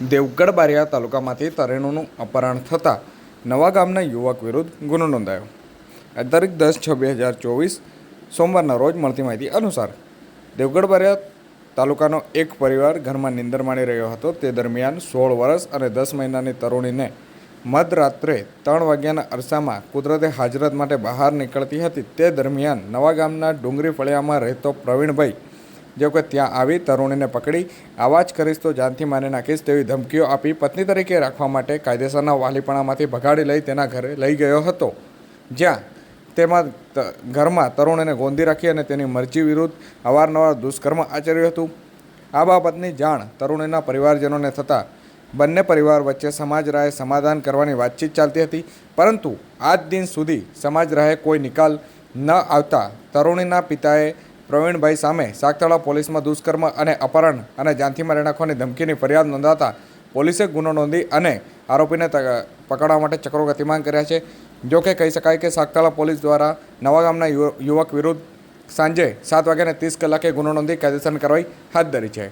દેવગઢ બારિયા તાલુકામાંથી તરેણુનું અપહરણ થતાં નવા ગામના યુવક વિરુદ્ધ ગુનો નોંધાયો. તારીખ દસ છ બે હજાર ચોવીસ સોમવારના રોજ મળતી માહિતી અનુસાર દેવગઢ બારિયા તાલુકાનો એક પરિવાર ઘરમાં નિંદર માણી રહ્યો હતો. તે દરમિયાન સોળ વર્ષ અને દસ મહિનાની તરુણીને મધરાત્રે ત્રણ વાગ્યાના અરસામાં કુદરતે હાજરત માટે બહાર નીકળતી હતી. તે દરમિયાન નવા ગામના ડુંગરી ફળિયામાં રહેતો પ્રવીણભાઈ જેઓ કે ત્યાં આવી તરુણીને પકડી આવા જ કરીશ તો જાનથી મારી નાખીશ તેવી ધમકીઓ આપી પત્ની તરીકે રાખવા માટે કાયદેસરના વાલીપણામાંથી ભગાડી લઈ તેના ઘરે લઈ ગયો હતો. જ્યાં તેમાં ઘરમાં તરુણીને ગોંધી રાખી અને તેની મરજી વિરુદ્ધ અવારનવાર દુષ્કર્મ આચર્યું હતું. આ બાબતની જાણ તરુણીના પરિવારજનોને થતાં બંને પરિવાર વચ્ચે સમાજ રાહે સમાધાન કરવાની વાતચીત ચાલતી હતી, પરંતુ આજ દિન સુધી સમાજ રાહે કોઈ નિકાલ ન આવતા તરુણીના પિતાએ પ્રવીણભાઈ સામે સાગતળા પોલીસમાં દુષ્કર્મ અને અપહરણ અને જાનથી મારી નાખવાની ધમકીની ફરિયાદ નોંધાતા પોલીસે ગુનો નોંધી અને આરોપીને પકડવા માટે ચક્રો ગતિમાન કર્યા છે. જોકે કહી શકાય કે સાગતળા પોલીસ દ્વારા નવા ગામના યુવક વિરુદ્ધ સાંજે સાત વાગ્યાને ત્રીસ કલાકે ગુનો નોંધી કાયદેસરની કાર્યવાહી હાથ ધરી છે.